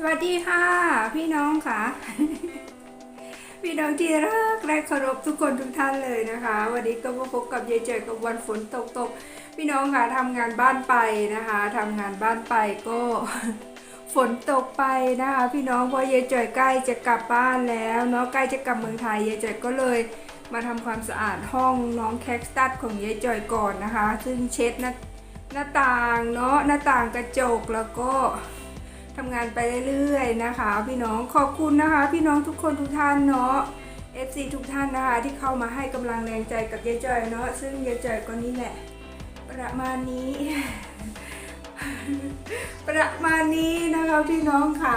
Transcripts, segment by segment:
สวัสดีค่ะ พี่น้องค่ะ พี่น้องที่รักและเคารพทุกคนทุกท่านเลยนะคะ วันนี้ก็มาพบกับยายเจยกับวันฝนตกตกพี่น้องค่ะทำงานบ้านไปนะคะทำงานบ้านไปก็ฝนตกไปนะคะ พี่น้องเพราะยายเจยใกล้จะกลับบ้านแล้วเนาะใกล้จะกลับเมืองไทยยายเจยก็เลยมาทำความสะอาดห้องน้องแคคตัสของยายจอยก่อนนะคะ ซึ่งเช็ดหน้าหน้าต่างเนาะหน้าต่างกระจกแล้วก็ ทำงานไปเรื่อยๆนะคะ พี่น้องขอบคุณนะคะ พี่น้องทุกคนทุกท่านเนาะ FC ทุกท่านนะคะ ที่เข้ามาให้กำลังแรงใจกับยายจอยเนาะซึ่งยายจอยก็นี่แหละ ประมาณนี้ ประมาณนี้นะคะพี่น้องค่ะ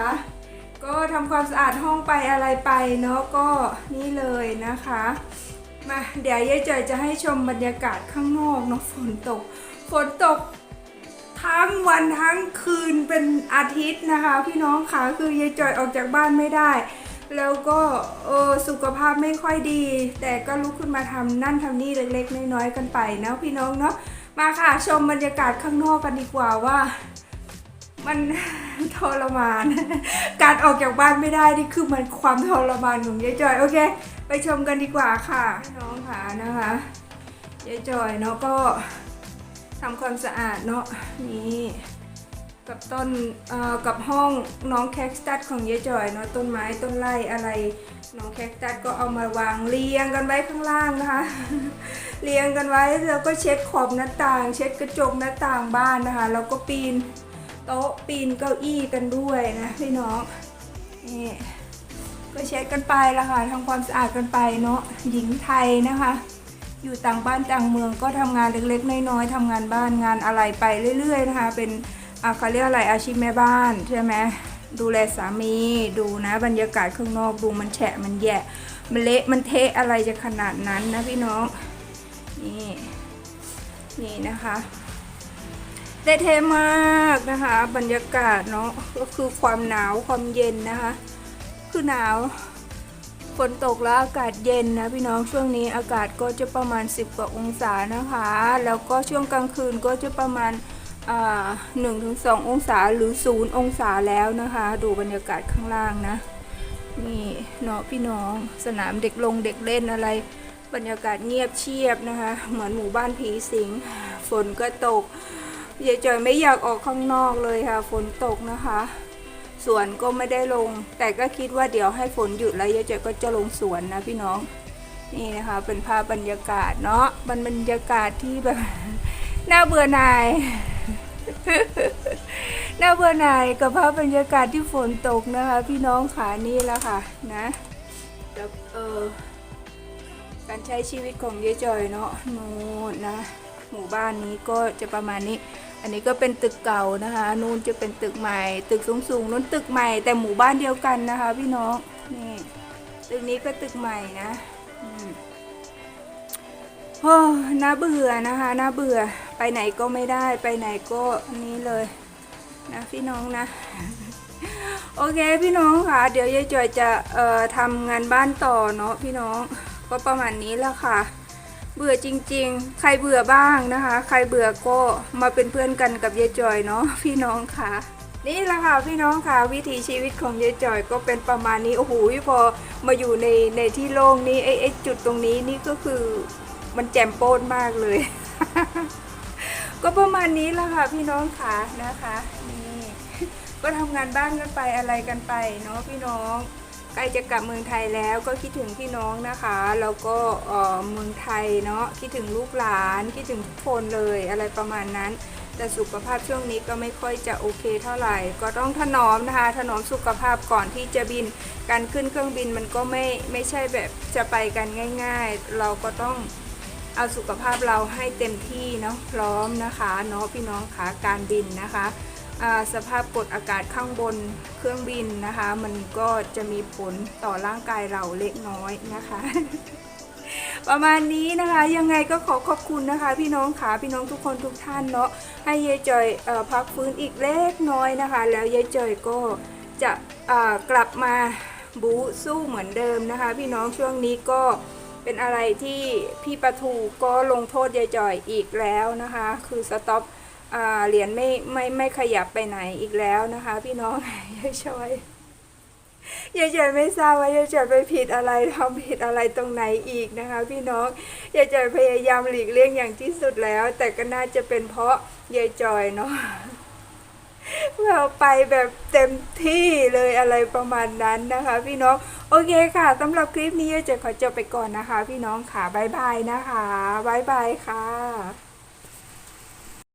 ก็ทำความสะอาดห้องไปอะไรไปเนาะก็นี่เลยนะคะมาเดี๋ยวยายจอยจะให้ชมบรรยากาศข้างนอกเนาะฝนตก ฝนตก ทั้งวันทั้งคืนเป็นอาทิตย์นะคะพี่น้องค่ะคือยายจอยออกจากบ้านไม่ได้ แล้วก็เออสุขภาพไม่ค่อยดี แต่ก็ลุกขึ้นมาทำนั่นทำนี่เล็กๆน้อยๆกันไปนะพี่น้องเนาะมาค่ะชมบรรยากาศข้างนอกกันดีกว่าว่ามันทรมาน การออกจากบ้านไม่ได้นี่คือมันความทรมานของยายจอยโอเค ไปชมกันดีกว่าค่ะพี่น้องค่ะนะคะยายจอยเนาะก็ ทำความสะอาดเนาะนี่กับต้นกับห้องน้องแคคตัสของยายจอยเนาะต้นไม้ต้นไร่อะไร น้องแคคตัสก็เอามาวางเรียงกันไว้ข้างล่างนะคะ เรียงกันไว้แล้วก็เช็ดขอบหน้าต่าง เช็ดกระจกหน้าต่างบ้านนะคะแล้วก็ปีนโต๊ะปีนเก้าอี้กันด้วยนะพี่น้องนี่ก็เช็ดกันไปละค่ะทำความสะอาดกันไปเนาะหญิงไทยนะคะ อยู่ต่างบ้านต่างเมืองก็ทำงานเล็กๆ น้อยๆทำงานบ้านงานอะไรไปเรื่อย ๆ นะคะ เป็นอะเขาเรียกอะไรอาชีพแม่บ้านใช่ไหมดูแลสามีดูนะบรรยากาศข้างนอกดูมันแฉะมันแยะมันเละมันเทะอะไรจะขนาดนั้นนะพี่น้องนี่นี่นะคะได้เทมากนะคะ บรรยากาศเนาะก็คือความหนาวความเย็นนะคะ คือหนาว ฝนตกแล้วอากาศเย็นนะพี่น้องช่วงนี้อากาศก็จะประมาณ 10 กว่าองศานะคะ แล้วก็ช่วงกลางคืนก็จะประมาณหนึ่งถึงสององศาหรือศูนย์องศาแล้วนะคะ ดูบรรยากาศข้างล่างนะนี่เนาะพี่น้องสนามเด็กลงเด็กเล่นอะไร บรรยากาศเงียบเชียบนะคะ เหมือนหมู่บ้านผีสิง ฝนก็ตกยายจอยไม่อยากออกข้างนอกเลยค่ะ ฝนตกนะคะ สวนก็ไม่ได้ลง แต่ก็คิดว่าเดี๋ยวให้ฝนหยุดแล้วยายจอยก็จะลงสวนนะพี่น้อง นี่นะคะเป็นภาพบรรยากาศเนาะมันบรรยากาศที่แบบน่าเบื่อหน่ายน่าเบื่อหน่ายกับภาพบรรยากาศที่ฝนตกนะคะ พี่น้องขานี่แหละค่ะนะแล้วเออการใช้ชีวิตของยายจอยเนาะนู่นนะ หมู่บ้านนี้ก็จะประมาณนี้ อันนี้ก็เป็นตึกเก่านะคะ นู่นจะเป็นตึกใหม่ ตึกสูงๆนู่นตึกใหม่ แต่หมู่บ้านเดียวกันนะคะ พี่น้องนี่ตึกนี้ก็ตึกใหม่นะโอ้น่าเบื่อนะคะน่าเบื่อไปไหนก็ไม่ได้ไปไหนก็นี้เลยนะพี่น้องนะโอเคพี่น้องค่ะ เดี๋ยวยายจอยจะเอ่อทำงานบ้านต่อเนาะพี่น้องก็ประมาณนี้แหละค่ะ เบื่อจริง ๆ ใครเบื่อบ้างนะคะ ใครเบื่อก็มาเป็นเพื่อนกันกับยายจอยเนาะพี่น้องค่ะนี่แหละค่ะพี่น้องค่ะวิถีชีวิตของยายจอยก็เป็นประมาณนี้โอ้โหพอมาอยู่ในในที่โล่งนี้ไอ้ไอ้จุดตรงนี้นี่ก็คือมันแจ่มโป้นมากเลย ก็ประมาณนี้แหละค่ะพี่น้องค่ะนะคะนี่ก็ทำงานบ้านกันไปอะไรกันไปเนาะพี่น้อง ใกล้จะกลับเมืองไทยแล้วก็คิดถึงพี่น้องนะคะ แล้วก็เมืองไทยเนาะคิดถึงลูกหลานคิดถึงทุกคนเลยอะไรประมาณนั้น แต่สุขภาพช่วงนี้ก็ไม่ค่อยจะโอเคเท่าไหร่ ก็ต้องถนอมนะคะถนอมสุขภาพก่อนที่จะบิน การขึ้นเครื่องบินมันก็ไม่ไม่ใช่แบบจะไปกันง่าย ๆ เราก็ต้องเอาสุขภาพเราให้เต็มที่เนาะพร้อมนะคะเนาะพี่น้องคะการบินนะคะ สภาพกดอากาศข้างบนเครื่องบินนะคะ มันก็จะมีผลต่อร่างกายเราเล็กน้อยนะคะ ประมาณนี้นะคะยังไงก็ขอขอบคุณนะคะ พี่น้องขาพี่น้องทุกคนทุกท่านเนาะให้ยายจอยอพักฟื้นอีกเล็กน้อยนะคะ แล้วยายจอยก็จะกลับมาบูสู้เหมือนเดิมนะคะ พี่น้องช่วงนี้ก็เป็นอะไรที่พี่ปะทูก็ลงโทษยายจอยอีกแล้วนะคะ คือสต็อป เหรียญไม่ไม่ไม่ขยับไปไหนอีกแล้วนะคะ พี่น้องยายชอยยายจอยไม่ทราบว่ายายจอยไปผิดอะไรทำผิดอะไรตรงไหนอีกนะคะ พี่น้องยายจอยพยายามหลีกเลี่ยงอย่างที่สุดแล้ว แต่ก็น่าจะเป็นเพราะยายจอยเนาะเราไปแบบเต็มที่เลยอะไรประมาณนั้นนะคะ พี่น้องโอเคค่ะสำหรับคลิปนี้ยายจอยขอจบไปก่อนนะคะ พี่น้องค่ะบ๊ายบายนะคะบ๊ายบายค่ะ